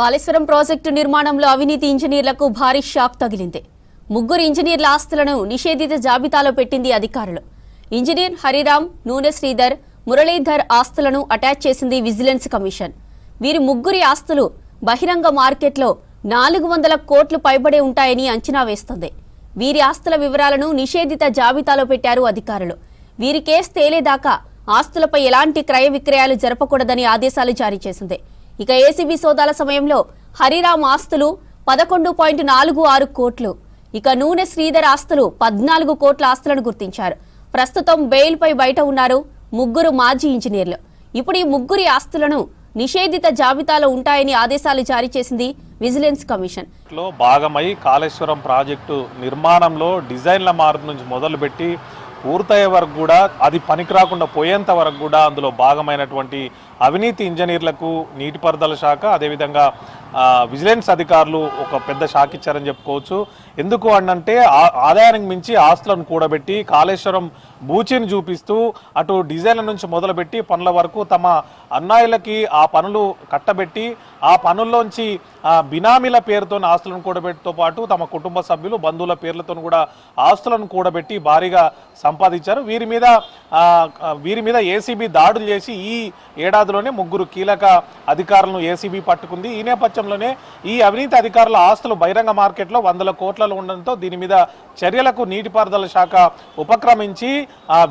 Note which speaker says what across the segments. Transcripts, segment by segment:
Speaker 1: Kaleshwaram project నిర్మాణంలో అవినీతి ఇంజనీర్లకు భారీ షాక్ తగిలింది. ముగ్గురు ఇంజనీర్ల ఆస్తులను నిషేధిత జాబితాలో పెట్టింది అధికారులు. ఇంజనీర్ హరిరామ్ నూనె శ్రీధర్ మురళీధర్ ఆస్తులను అటాచ్ చేసింది విజిలెన్స్ కమిషన్. వీరి ముగ్గురి ఆస్తులు బహిరంగ మార్కెట్లో నాలుగు వందల కోట్లు పైబడే ఉంటాయని అంచనా వేస్తుంది. వీరి ఆస్తుల వివరాలను నిషేధిత జాబితాలో పెట్టారు అధికారులు. వీరి కేసు తేలేదాకా ఆస్తులపై ఎలాంటి క్రయ విక్రయాలు జరపకూడదని ఆదేశాలు జారీ చేసింది. ఇక ఏసీబీ సోదాల సమయంలో హరిరామ్ ఆస్తులు పదకొండు పాయింట్ నాలుగు ఆరు కోట్లు. ఇక నూనె శ్రీధర్ ఆస్తులు పద్నాలుగు కోట్ల ఆస్తులను గుర్తించారు. ప్రస్తుతం బెయిల్పై బయట ఉన్నారు ముగ్గురు మాజీ ఇంజనీర్లు. ఇప్పుడు ఈ ముగ్గురి ఆస్తులను నిషేధిత జాబితాలో ఉంటాయని ఆదేశాలు జారీ చేసింది విజిలెన్స్ కమిషన్.
Speaker 2: లో భాగమై కాళేశ్వరం ప్రాజెక్టు నిర్మాణంలో డిజైన్ల మార్పు నుంచి మొదలుపెట్టి పూర్తయ్యే వరకు కూడా అది పనికి రాకుండా పోయేంత వరకు కూడా అందులో భాగమైనటువంటి అవినీతి ఇంజనీర్లకు నీటిపారుదల శాఖ అదేవిధంగా విజిలెన్స్ అధికారులు ఒక పెద్ద షాక్ ఇచ్చారని చెప్పుకోవచ్చు. ఎందుకు అనంటే ఆ- ఆదాయానికి మించి ఆస్తులను కూడబెట్టి కాళేశ్వరం బూచిని చూపిస్తూ అటు డిజైన్ల నుంచి మొదలుపెట్టి పనుల వరకు తమ అన్నాయిలకి ఆ పనులు కట్టబెట్టి ఆ పనుల్లోంచి బినామీల పేరుతో ఆస్తులను కూడబెట్టితో పాటు తమ కుటుంబ సభ్యులు బంధువుల పేర్లతో కూడా ఆస్తులను కూడబెట్టి భారీగా సంపాదించారు. వీరి మీద వీరి మీద ఏసీబీ దాడులు చేసి ఈ ఏడాదిలోనే ముగ్గురు కీలక అధికారులను ఏసీబీ పట్టుకుంది. ఈ నేపథ్యంలోనే ఈ అవినీతి అధికారుల ఆస్తులు బహిరంగ మార్కెట్లో వందల కోట్లలో ఉండడంతో దీని మీద చర్యలకు నీటిపారుదల శాఖ ఉపక్రమించి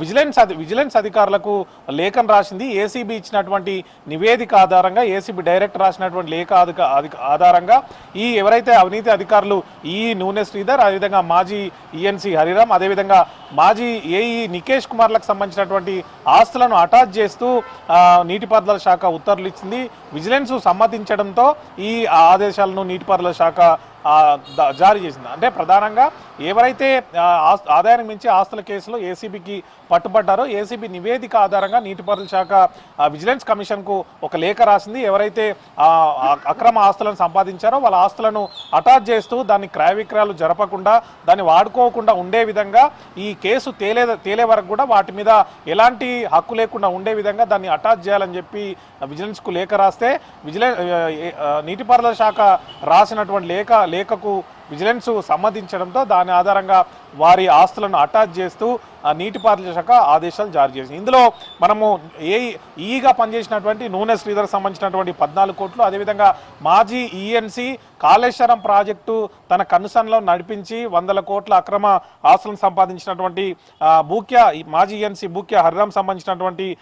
Speaker 2: విజిలెన్స్ విజిలెన్స్ అధికారులకు లేఖను రాసింది. ఏసీబీ ఇచ్చినటువంటి నివేదిక ఆధారంగా ఏసీబీ డైరెక్టర్ రాసినటువంటి లేఖ ఆధారంగా ఈ ఎవరైతే అవినీతి అధికారులు ఈ నూనె శ్రీధర్ అదేవిధంగా మాజీ ఈఎన్సీ హరిరామ్ అదేవిధంగా మాజీ ఏఈ నికేష్ కుమార్లకు సంబంధించినటువంటి ఆస్తులను అటాచ్ చేస్తూ నీటిపారుదల శాఖ ఉత్తర్వులు ఇచ్చింది. విజిలెన్స్ సమ్మతించడంతో ఈ ఆదేశాలను నీటిపారుదల శాఖ జారీ చేసింది. అంటే ప్రధానంగా ఎవరైతే ఆ, ఆదాయానికి మించి ఆస్తుల కేసులో ఏసీబీకి పట్టుబడ్డారో ఏసీబీ నివేదిక ఆధారంగా నీటిపారుదల శాఖ విజిలెన్స్ కమిషన్కు ఒక లేఖ రాసింది. ఎవరైతే అక్రమ ఆస్తులను సంపాదించారో వాళ్ళ ఆస్తులను అటాచ్ చేస్తూ దాన్ని క్రయ విక్రయాలు జరపకుండా దాన్ని వాడుకోకుండా ఉండే విధంగా ఈ కేసు తేలే తేలే వరకు కూడా వాటి మీద ఎలాంటి హక్కు లేకుండా ఉండే విధంగా దాన్ని అటాచ్ చేయాలని చెప్పి విజిలెన్స్కు లేఖ రాస్తే విజిలెన్స్ నీటిపారుదల శాఖ రాసినటువంటి లేఖ లేఖకు విజిలెన్స్ సమ్మతించడంతో దాని ఆధారంగా వారి ఆస్తులను అటాచ్ చేస్తూ నీటిపారుదల శాఖ ఆదేశాలు జారీ చేసింది. ఇందులో మనము ఏ ఈగా పనిచేసినటువంటి నూనె శ్రీధర్ సంబంధించినటువంటి పద్నాలుగు కోట్లు అదేవిధంగా మాజీ ఈఎన్సీ కాళేశ్వరం ప్రాజెక్టు తన కనుసన్లో నడిపించి వందల కోట్ల అక్రమ ఆస్తులను సంపాదించినటువంటి భూక్య మాజీ ఈఎన్సీ భూక్య హరిరామ్ సంబంధించినటువంటి